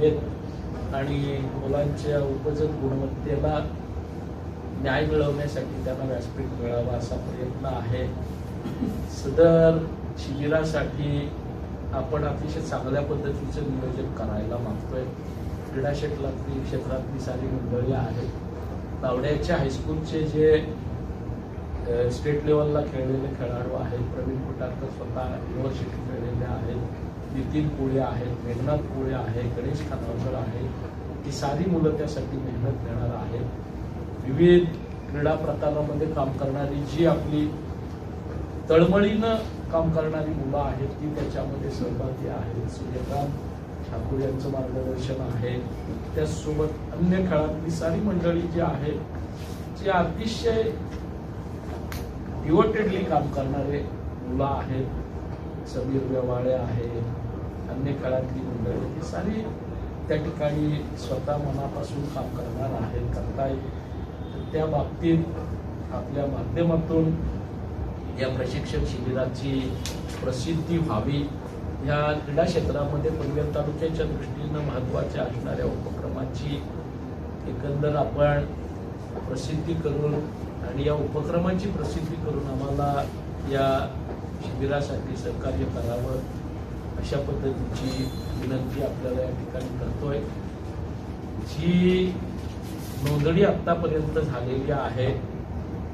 हवेत आणि मुलांच्या उपजत गुणवत्तेला न्याय मिळवण्यासाठी त्यांना व्यासपीठ मिळावा असा प्रयत्न आहे. सदर शिबिरासाठी आपण अतिशय चांगल्या पद्धतीचं नियोजन करायला मागतोय. क्रीडा क्षेत्रातली क्षेत्रातली सारी मंडळी आहेत. तावड्याच्या हायस्कूलचे जे स्टेट लेवलला खेळलेले खेळाडू आहेत प्रवीण कुटारकर स्वतः युनिव्हर्सिटी खेळलेले आहेत. नितीन कोळे आहेत मेघनाथ कोळे आहे गणेश खानावकर आहे. ही सारी मुलं त्यासाठी मेहनत घेणार आहेत. विविध क्रीडा प्रकारामध्ये काम करणारी जी आपली तळमळीनं काम करणारी मुलं आहेत ती त्याच्यामध्ये सहभागी आहेत. सूर्यकांत ठाकूर यांचं मार्गदर्शन आहे. त्याचसोबत अन्य खेळातली सारी मंडळी जी आहेत जी अतिशय डिवोटेडली काम करणारे मुलं आहेत. समीर व्यवाळे आहेत अन्य काळातली मंडळी ही सारी त्या ठिकाणी स्वतः मनापासून काम करणार आहेत करतायत तर त्या बाबतीत आपल्या माध्यमातून या प्रशिक्षण शिबिराची प्रसिद्धी व्हावी या क्रीडा क्षेत्रामध्ये पनवेल तालुक्याच्या दृष्टीनं महत्त्वाच्या असणाऱ्या उपक्रमाची एकंदर आपण प्रसिद्धी करून आणि या उपक्रमाची प्रसिद्धी करून आम्हाला या शिबिरासाठी सहकार्य करावं अशा पद्धतीची विनंती आपल्याला या ठिकाणी करतोय. जी नोंदणी आत्तापर्यंत झालेली आहे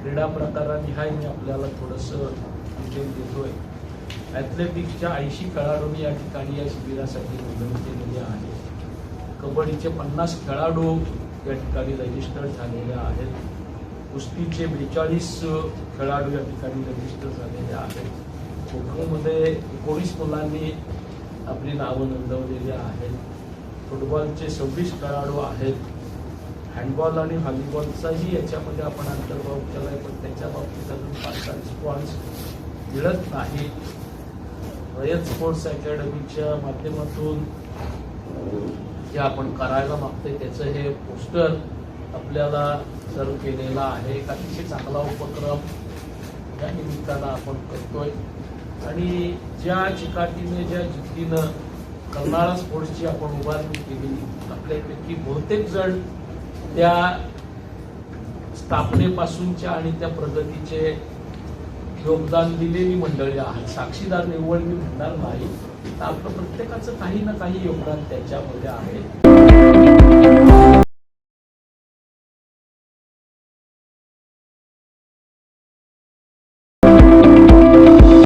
क्रीडा प्रकारानिहाय मी आपल्याला थोडंसं डिटेल देतोय. ॲथलेटिक्सच्या ऐंशी खेळाडूंनी या ठिकाणी या शिबिरासाठी नोंदणी केलेली आहे. कबड्डीचे पन्नास खेळाडू या ठिकाणी रजिस्टर झालेले आहेत. कुस्तीचे बेचाळीस खेळाडू या ठिकाणी रजिस्टर झालेले आहेत. खो एकोणीस मुलांनी आपली नावं नोंदवलेली आहेत. फुटबॉलचे सव्वीस खेळाडू आहेत. हँडबॉल आणि व्हॉलीबॉलचाही याच्यामध्ये आपण अंतर्भाव केला आहे पण त्याच्या बाबतीत अजून फारसा रिस्पॉन्स मिळत नाही. रयत स्पोर्ट्स अकॅडमीच्या माध्यमातून जे आपण करायला मागतोय त्याचं हे पोस्टर आपल्याला सर्व केलेला आहे. एक अतिशय चांगला उपक्रम या निमित्तानं आपण करतोय. आणि ज्या चिकाटीने ज्या जिद्दीनं कर्नाळा स्पोर्ट्सची आपण उभारणी केलेली आपल्यापैकी बहुतेक जण त्या स्थापनेपासूनच्या आणि त्या प्रगतीचे योगदान दिलेली मंडळी आहेत. साक्षीदार निव्वळ मी म्हणणार नाही तर आपलं प्रत्येकाचं काही ना काही योगदान त्याच्यामध्ये आहे.